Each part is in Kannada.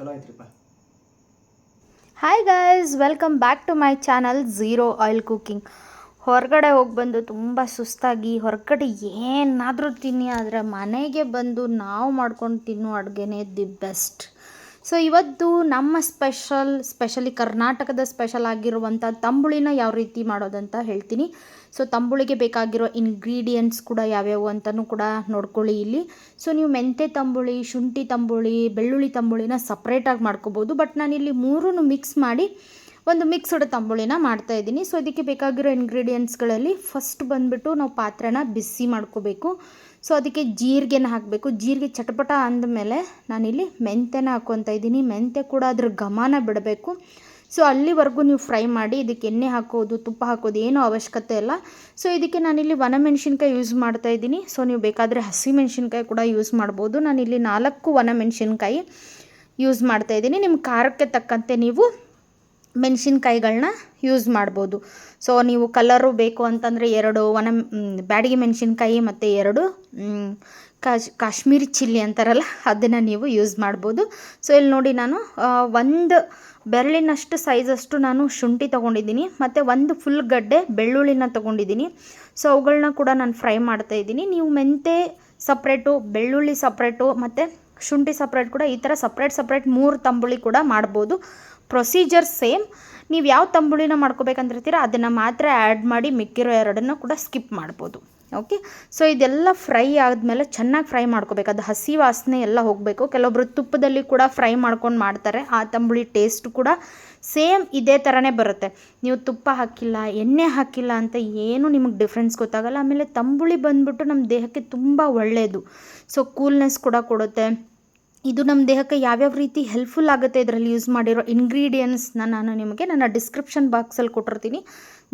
ಚಲೋ ಐತ್ರಿಪ್ಪ hi guys welcome back to my channel zero oil cooking ಹೊರಗಡೆ ಹೋಗಿ ಬಂದು ತುಂಬ ಸುಸ್ತಾಗಿ, ಹೊರಗಡೆ ಏನಾದರೂ ತಿನ್ನಿ, ಆದರೆ ಮನೆಗೆ ಬಂದು ನಾವು ಮಾಡ್ಕೊಂಡು ತಿನ್ನೋ ಅಡುಗೆನೇ ದಿ ಬೆಸ್ಟ್. ಸೊ ಇವತ್ತು ನಮ್ಮ ಸ್ಪೆಷಲ್ ಸ್ಪೆಷಲಿ ಕರ್ನಾಟಕದ ಸ್ಪೆಷಲ್ ಆಗಿರುವಂಥ ತಂಬುಳಿನ ಯಾವ ರೀತಿ ಮಾಡೋದಂತ ಹೇಳ್ತೀನಿ. ಸೊ ತಂಬುಳಿಗೆ ಬೇಕಾಗಿರೋ ಇಂಗ್ರೀಡಿಯೆಂಟ್ಸ್ ಕೂಡ ಯಾವ್ಯಾವು ಅಂತಲೂ ಕೂಡ ನೋಡ್ಕೊಳ್ಳಿ ಇಲ್ಲಿ. ಸೊ ನೀವು ಮೆಂತೆ ತಂಬುಳಿ, ಶುಂಠಿ ತಂಬುಳಿ, ಬೆಳ್ಳುಳ್ಳಿ ತಂಬುಳಿನ ಸಪ್ರೇಟಾಗಿ ಮಾಡ್ಕೋಬೋದು. ಬಟ್ ನಾನಿಲ್ಲಿ ಮೂರೂ ಮಿಕ್ಸ್ ಮಾಡಿ ಒಂದು ಮಿಕ್ಸ್ಡ್ ತಂಬುಳಿನ ಮಾಡ್ತಾ ಇದ್ದೀನಿ. ಸೊ ಇದಕ್ಕೆ ಬೇಕಾಗಿರೋ ಇಂಗ್ರೀಡಿಯೆಂಟ್ಸ್ಗಳಲ್ಲಿ ಫಸ್ಟ್ ಬಂದುಬಿಟ್ಟು ನಾವು ಪಾತ್ರೆನ ಬಿಸಿ ಮಾಡ್ಕೋಬೇಕು. ಸೊ ಅದಕ್ಕೆ ಜೀರಿಗೆನ ಹಾಕಬೇಕು. ಜೀರಿಗೆ ಚಟಪಟ ಅಂದಮೇಲೆ ನಾನಿಲ್ಲಿ ಮೆಂತ್ಯನ ಹಾಕ್ಕೊತಾ ಇದ್ದೀನಿ. ಮೆಂತ್ಯ ಕೂಡ ಅದ್ರ ಘಮನ ಬಿಡಬೇಕು. ಸೊ ಅಲ್ಲಿವರೆಗೂ ನೀವು ಫ್ರೈ ಮಾಡಿ ಇದಕ್ಕೆ ಎಣ್ಣೆ ಹಾಕೋದು, ತುಪ್ಪ ಹಾಕೋದು ಏನೂ ಅವಶ್ಯಕತೆ ಇಲ್ಲ. ಸೊ ಇದಕ್ಕೆ ನಾನಿಲ್ಲಿ ಒಣಮೆಣ್ಸಿನ್ಕಾಯಿ ಯೂಸ್ ಮಾಡ್ತಾ ಇದ್ದೀನಿ. ಸೊ ನೀವು ಬೇಕಾದರೆ ಹಸಿ ಮೆಣಸಿನ್ಕಾಯಿ ಕೂಡ ಯೂಸ್ ಮಾಡ್ಬೋದು. ನಾನಿಲ್ಲಿ ನಾಲ್ಕು ಒಣಮೆಣ್ಸಿನ್ಕಾಯಿ ಯೂಸ್ ಮಾಡ್ತಾ ಇದ್ದೀನಿ. ನಿಮ್ಮ ಖಾರಕ್ಕೆ ತಕ್ಕಂತೆ ನೀವು ಮೆಣಸಿನ್ಕಾಯಿಗಳನ್ನ ಯೂಸ್ ಮಾಡ್ಬೋದು. ಸೊ ನೀವು ಕಲರು ಬೇಕು ಅಂತಂದರೆ ಎರಡು ಒಣ ಬ್ಯಾಡಗಿ ಮೆಣಸಿನ್ಕಾಯಿ ಮತ್ತು ಎರಡು ಕಾಶ್, ಕಾಶ್ಮೀರಿ ಚಿಲ್ಲಿ ಅಂತಾರಲ್ಲ, ಅದನ್ನು ನೀವು ಯೂಸ್ ಮಾಡ್ಬೋದು. ಸೊ ಇಲ್ಲಿ ನೋಡಿ ನಾನು ಒಂದು ಬೆರಳಿನಷ್ಟು ಸೈಜಷ್ಟು ನಾನು ಶುಂಠಿ ತೊಗೊಂಡಿದ್ದೀನಿ, ಮತ್ತು ಒಂದು ಫುಲ್ ಗಡ್ಡೆ ಬೆಳ್ಳುಳ್ಳಿನ ತೊಗೊಂಡಿದ್ದೀನಿ. ಸೊ ಅವುಗಳನ್ನ ಕೂಡ ನಾನು ಫ್ರೈ ಮಾಡ್ತಾ ಇದ್ದೀನಿ. ನೀವು ಮೆಂತೆ ಸಪ್ರೇಟು ಬೆಳ್ಳುಳ್ಳಿ ಸಪ್ರೇಟು ಮತ್ತು ಶುಂಠಿ ಸಪ್ರೇಟ್ ಕೂಡ ಈ ಥರ ಸಪ್ರೇಟ್ ಸಪ್ರೇಟ್ ಮೂರು ತಂಬುಳಿ ಕೂಡ ಮಾಡ್ಬೋದು. ಪ್ರೊಸೀಜರ್ ಸೇಮ್ ನೀವು ಯಾವ ತಂಬುಳಿನ ಮಾಡ್ಕೋಬೇಕಂತಿರ್ತೀರ, ಅದನ್ನು ಮಾತ್ರ ಆ್ಯಡ್ ಮಾಡಿ ಮಿಕ್ಕಿರೋ ಎರಡನ್ನು ಕೂಡ ಸ್ಕಿಪ್ ಮಾಡ್ಬೋದು. ಓಕೆ ಸೊ ಇದೆಲ್ಲ ಫ್ರೈ ಆದಮೇಲೆ ಚೆನ್ನಾಗಿ ಫ್ರೈ ಮಾಡ್ಕೋಬೇಕು. ಅದು ಹಸಿ ವಾಸನೆ ಎಲ್ಲ ಹೋಗಬೇಕು. ಕೆಲವೊಬ್ರು ತುಪ್ಪದಲ್ಲಿ ಕೂಡ ಫ್ರೈ ಮಾಡ್ಕೊಂಡು ಮಾಡ್ತಾರೆ. ಆ ತಂಬುಳಿ ಟೇಸ್ಟ್ ಕೂಡ ಸೇಮ್ ಇದೇ ಥರನೇ ಬರುತ್ತೆ. ನೀವು ತುಪ್ಪ ಹಾಕಿಲ್ಲ, ಎಣ್ಣೆ ಹಾಕಿಲ್ಲ ಅಂತ ಏನು ನಿಮಗೆ ಡಿಫ್ರೆನ್ಸ್ ಗೊತ್ತಾಗಲ್ಲ. ಆಮೇಲೆ ತಂಬುಳಿ ಬಂದ್ಬಿಟ್ಟು ನಮ್ಮ ದೇಹಕ್ಕೆ ತುಂಬ ಒಳ್ಳೆಯದು ಸೊ ಕೂಲ್ನೆಸ್ ಕೂಡ ಕೊಡುತ್ತೆ. ಇದು ನಮ್ಮ ದೇಹಕ್ಕೆ ಯಾವ್ಯಾವ ರೀತಿ ಹೆಲ್ಪ್ಫುಲ್ ಆಗುತ್ತೆ ಇದರಲ್ಲಿ ಯೂಸ್ ಮಾಡಿರೋ ಇಂಗ್ರೀಡಿಯೆಂಟ್ಸ್ನ ನಾನು ನಿಮಗೆ ನನ್ನ ಡಿಸ್ಕ್ರಿಪ್ಷನ್ ಬಾಕ್ಸಲ್ಲಿ ಕೊಟ್ಟಿರ್ತೀನಿ.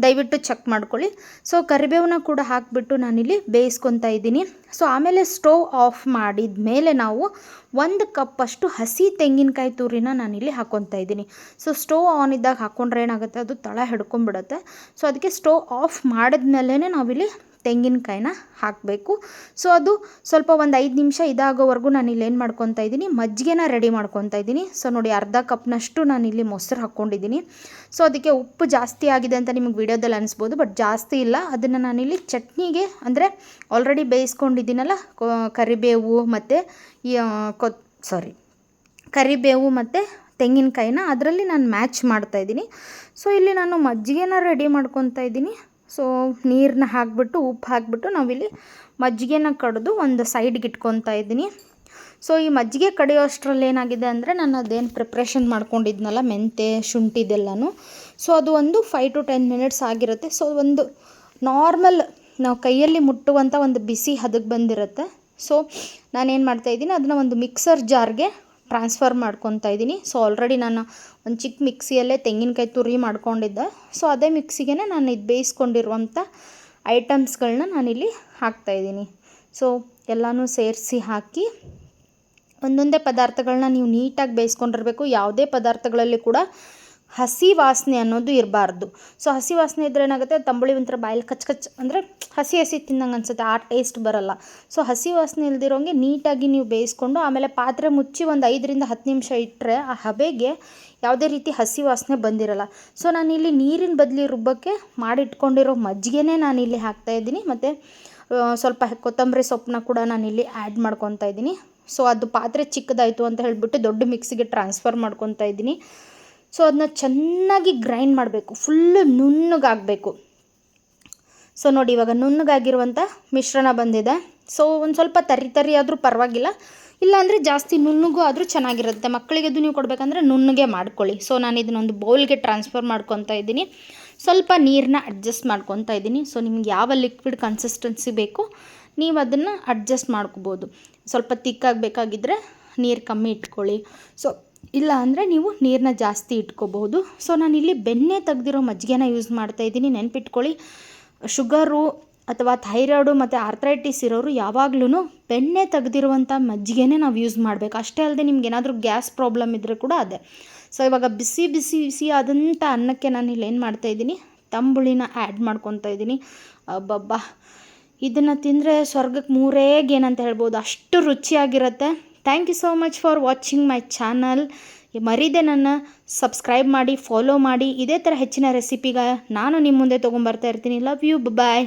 ದಯವಿಟ್ಟು ಚೆಕ್ ಮಾಡ್ಕೊಳ್ಳಿ. ಸೊ ಕರಿಬೇವನ್ನ ಕೂಡ ಹಾಕಿಬಿಟ್ಟು ನಾನಿಲ್ಲಿ ಬೇಯಿಸ್ಕೊತಾ ಇದ್ದೀನಿ. ಸೊ ಆಮೇಲೆ ಸ್ಟೋವ್ ಆಫ್ ಮಾಡಿದ ಮೇಲೆ ನಾವು ಒಂದು ಕಪ್ಪಷ್ಟು ಹಸಿ ತೆಂಗಿನಕಾಯಿ ತುರಿನ ನಾನಿಲ್ಲಿ ಹಾಕ್ಕೊತಾ ಇದ್ದೀನಿ. ಸೊ ಸ್ಟೋವ್ ಆನ್ ಇದ್ದಾಗ ಹಾಕ್ಕೊಂಡ್ರೆ ಏನಾಗುತ್ತೆ? ಅದು ತಳ ಹಿಡ್ಕೊಂಡ್ಬಿಡುತ್ತೆ. ಸೊ ಅದಕ್ಕೆ ಸ್ಟೋವ್ ಆಫ್ ಮಾಡಿದ್ಮೇಲೆ ನಾವಿಲ್ಲಿ ತೆಂಗಿನಕಾಯಿನ ಹಾಕಬೇಕು. ಸೊ ಅದು ಸ್ವಲ್ಪ ಒಂದು ಐದು ನಿಮಿಷ ಇದಾಗೋವರೆಗೂ ನಾನು ಇಲ್ಲಿ ಏನು ಮಾಡ್ಕೊತಾ ಇದ್ದೀನಿ, ಮಜ್ಜಿಗೆನ ರೆಡಿ ಮಾಡ್ಕೊತಾ ಇದ್ದೀನಿ. ಸೊ ನೋಡಿ ಅರ್ಧ ಕಪ್ನಷ್ಟು ನಾನು ಇಲ್ಲಿ ಮೊಸರು ಹಾಕ್ಕೊಂಡಿದ್ದೀನಿ ಸೊ ಅದಕ್ಕೆ ಉಪ್ಪು ಜಾಸ್ತಿ ಆಗಿದೆ ಅಂತ ನಿಮಗೆ ವಿಡಿಯೋದಲ್ಲಿ ಅನಿಸ್ಬೋದು ಬಟ್ ಜಾಸ್ತಿ ಇಲ್ಲ. ಅದನ್ನು ನಾನಿಲ್ಲಿ ಚಟ್ನಿಗೆ ಅಂದರೆ ಆಲ್ರೆಡಿ ಬೇಯಿಸ್ಕೊಂಡಿದ್ದೀನಲ್ಲ ಕರಿಬೇವು ಮತ್ತು ಈ ಕೊ ಸಾರಿ ಕರಿಬೇವು ಮತ್ತು ತೆಂಗಿನಕಾಯಿನ ಅದರಲ್ಲಿ ನಾನು ಮ್ಯಾಚ್ ಮಾಡ್ತಾಯಿದ್ದೀನಿ ಸೊ ಇಲ್ಲಿ ನಾನು ಮಜ್ಜಿಗೆನ ರೆಡಿ ಮಾಡ್ಕೊತಾ ಇದ್ದೀನಿ. ಸೊ ನೀರನ್ನ ಹಾಕಿಬಿಟ್ಟು, ಉಪ್ಪು ಹಾಕಿಬಿಟ್ಟು ನಾವಿಲ್ಲಿ ಮಜ್ಜಿಗೆನ ಕಡಿದು ಒಂದು ಸೈಡ್ಗೆ ಇಟ್ಕೊತಾ ಇದ್ದೀನಿ. ಸೊ ಈ ಮಜ್ಜಿಗೆ ಕಡಿಯೋ ಅಷ್ಟರಲ್ಲಿ ಏನಾಗಿದೆ ಅಂದರೆ ನಾನು ಅದೇನು ಪ್ರಿಪ್ರೇಷನ್ ಮಾಡ್ಕೊಂಡಿದ್ನಲ್ಲ, ಮೆಂತೆ ಶುಂಠಿದೆಲ್ಲನೂ ಸೊ ಅದು ಒಂದು ಫೈವ್ ಟು ಟೆನ್ ಮಿನಿಟ್ಸ್ ಆಗಿರುತ್ತೆ. ಸೊ ಒಂದು ನಾರ್ಮಲ್ ನಾವು ಕೈಯಲ್ಲಿ ಮುಟ್ಟುವಂಥ ಒಂದು ಬಿಸಿ ಹದಕ್ಕೆ ಬಂದಿರುತ್ತೆ. ಸೊ ನಾನೇನು ಮಾಡ್ತಾಯಿದ್ದೀನಿ ಅದನ್ನ ಒಂದು ಮಿಕ್ಸರ್ ಜಾರ್ಗೆ ಟ್ರಾನ್ಸ್ಫರ್ ಮಾಡ್ಕೊತಾ ಇದ್ದೀನಿ. ಸೊ ಆಲ್ರೆಡಿ ನಾನು ಒಂದು ಚಿಕ್ಕ ಮಿಕ್ಸಿಯಲ್ಲೇ ತೆಂಗಿನಕಾಯಿ ತುರಿ ಮಾಡ್ಕೊಂಡಿದ್ದೆ. ಸೊ ಅದೇ ಮಿಕ್ಸಿಗೆ ನಾನು ಇದು ಬೇಯಿಸ್ಕೊಂಡಿರುವಂಥ ಐಟಮ್ಸ್ಗಳನ್ನ ನಾನಿಲ್ಲಿ ಹಾಕ್ತಾಯಿದ್ದೀನಿ ಸೊ ಎಲ್ಲನೂ ಸೇರಿಸಿ ಹಾಕಿ ಒಂದೊಂದೇ ಪದಾರ್ಥಗಳನ್ನ ನೀವು ನೀಟಾಗಿ ಬೇಯಿಸ್ಕೊಂಡಿರಬೇಕು. ಯಾವುದೇ ಪದಾರ್ಥಗಳಲ್ಲಿ ಕೂಡ ಹಸಿ ವಾಸನೆ ಅನ್ನೋದು ಇರಬಾರ್ದು. ಸೊ ಹಸಿ ವಾಸನೆ ಇದ್ರೆ ಏನಾಗುತ್ತೆ? ತಂಬುಳಿ ಒಂಥರ ಬಾಯಲ್ಲಿ ಕಚ್ ಕಚ್ ಅಂದರೆ ಹಸಿ ಹಸಿ ತಿಂದಂಗೆ ಅನ್ಸುತ್ತೆ. ಆ ಟೇಸ್ಟ್ ಬರಲ್ಲ. ಸೊ ಹಸಿ ವಾಸನೆ ಇಲ್ದಿರೋಂಗೆ ನೀಟಾಗಿ ನೀವು ಬೇಯಿಸ್ಕೊಂಡು ಆಮೇಲೆ ಪಾತ್ರೆ ಮುಚ್ಚಿ ಒಂದು ಐದರಿಂದ ಹತ್ತು ನಿಮಿಷ ಇಟ್ಟರೆ ಆ ಹಬೆಗೆ ಯಾವುದೇ ರೀತಿ ಹಸಿ ವಾಸನೆ ಬಂದಿರಲ್ಲ. ಸೊ ನಾನಿಲ್ಲಿ ನೀರಿನ ಬದಲಿ ರುಬ್ಬಕ್ಕೆ ಮಾಡಿಟ್ಕೊಂಡಿರೋ ಮಜ್ಜಿಗೆನೇ ನಾನಿಲ್ಲಿ ಹಾಕ್ತಾಯಿದ್ದೀನಿ ಮತ್ತು ಸ್ವಲ್ಪ ಕೊತ್ತಂಬರಿ ಸೊಪ್ಪನ್ನ ಕೂಡ ನಾನಿಲ್ಲಿ ಆ್ಯಡ್ ಮಾಡ್ಕೊತಾ ಇದ್ದೀನಿ. ಸೊ ಅದು ಪಾತ್ರೆ ಚಿಕ್ಕದಾಯಿತು ಅಂತ ಹೇಳಿಬಿಟ್ಟು ದೊಡ್ಡ ಮಿಕ್ಸಿಗೆ ಟ್ರಾನ್ಸ್ಫರ್ ಮಾಡ್ಕೊತಾ ಇದ್ದೀನಿ. ಸೊ ಅದನ್ನ ಚೆನ್ನಾಗಿ ಗ್ರೈಂಡ್ ಮಾಡಬೇಕು. ಫುಲ್ಲು ನುಣ್ಣಗಾಗಬೇಕು. ಸೊ ನೋಡಿ, ಇವಾಗ ನುಣ್ಣಗಾಗಿರುವಂಥ ಮಿಶ್ರಣ ಬಂದಿದೆ. ಸೊ ಒಂದು ಸ್ವಲ್ಪ ತರಿ ತರಿ ಆದರೂ ಪರವಾಗಿಲ್ಲ. ಇಲ್ಲಾಂದರೆ ಜಾಸ್ತಿ ನುಣ್ಣಗೂ ಆದರೂ ಚೆನ್ನಾಗಿರುತ್ತೆ. ಮಕ್ಕಳಿಗೆ ಅದು ನೀವು ಕೊಡಬೇಕಂದ್ರೆ ನುಣ್ಣಗೆ ಮಾಡ್ಕೊಳ್ಳಿ. ಸೊ ನಾನು ಇದನ್ನೊಂದು ಬೌಲ್ಗೆ ಟ್ರಾನ್ಸ್ಫರ್ ಮಾಡ್ಕೊತಾ ಇದ್ದೀನಿ. ಸ್ವಲ್ಪ ನೀರನ್ನ ಅಡ್ಜಸ್ಟ್ ಮಾಡ್ಕೊತಾ ಇದ್ದೀನಿ. ಸೊ ನಿಮ್ಗೆ ಯಾವ ಲಿಕ್ವಿಡ್ ಕನ್ಸಿಸ್ಟೆನ್ಸಿ ಬೇಕು, ನೀವು ಅದನ್ನು ಅಡ್ಜಸ್ಟ್ ಮಾಡ್ಕೋಬೋದು. ಸ್ವಲ್ಪ ತಿಕ್ಕಾಗಬೇಕಾಗಿದ್ದರೆ ನೀರು ಕಮ್ಮಿ ಇಟ್ಕೊಳ್ಳಿ. ಸೊ ಇಲ್ಲ ಅಂದರೆ ನೀವು ನೀರನ್ನ ಜಾಸ್ತಿ ಇಟ್ಕೋಬಹುದು. ಸೊ ನಾನಿಲ್ಲಿ ಬೆಣ್ಣೆ ತೆಗೆದಿರೋ ಮಜ್ಜಿಗೆನ ಯೂಸ್ ಮಾಡ್ತಾ ಇದ್ದೀನಿ. ನೆನ್ಪಿಟ್ಕೊಳ್ಳಿ, ಶುಗರು ಅಥವಾ ಥೈರಾಯ್ಡು ಮತ್ತು ಆರ್ಥ್ರೈಟಿಸ್ ಇರೋರು ಯಾವಾಗ್ಲೂ ಬೆಣ್ಣೆ ತೆಗೆದಿರುವಂಥ ಮಜ್ಜಿಗೆನೇ ನಾವು ಯೂಸ್ ಮಾಡಬೇಕು. ಅಷ್ಟೇ ಅಲ್ಲದೆ ನಿಮ್ಗೆ ಏನಾದರೂ ಗ್ಯಾಸ್ ಪ್ರಾಬ್ಲಮ್ ಇದ್ದರೆ ಕೂಡ ಅದೇ. ಸೊ ಇವಾಗ ಬಿಸಿ ಬಿಸಿ ಬಿಸಿ ಆದಂಥ ಅನ್ನಕ್ಕೆ ನಾನು ಇಲ್ಲಿ ಏನು ಮಾಡ್ತಾ ಇದ್ದೀನಿ, ತಂಬುಳಿನ ಆ್ಯಡ್ ಮಾಡ್ಕೊತಾ ಇದ್ದೀನಿ. ಅಬ್ಬಬ್ಬಾ, ಇದನ್ನು ತಿಂದರೆ ಸ್ವರ್ಗಕ್ಕೆ ಮೂರೇಗೇನಂತ ಹೇಳ್ಬೋದು. ಅಷ್ಟು ರುಚಿಯಾಗಿರುತ್ತೆ. Thank you so much for watching my channel ಮರೀದೆ ನನ್ನ ಸಬ್ಸ್ಕ್ರೈಬ್ ಮಾಡಿ ಫಾಲೋ ಮಾಡಿ. ಇದೇ ಥರ ಹೆಚ್ಚಿನ ರೆಸಿಪಿಗ ನಾನು ನಿಮ್ಮ ಮುಂದೆ ತೊಗೊಂಬರ್ತಾ ಇರ್ತೀನಿ. Love you bye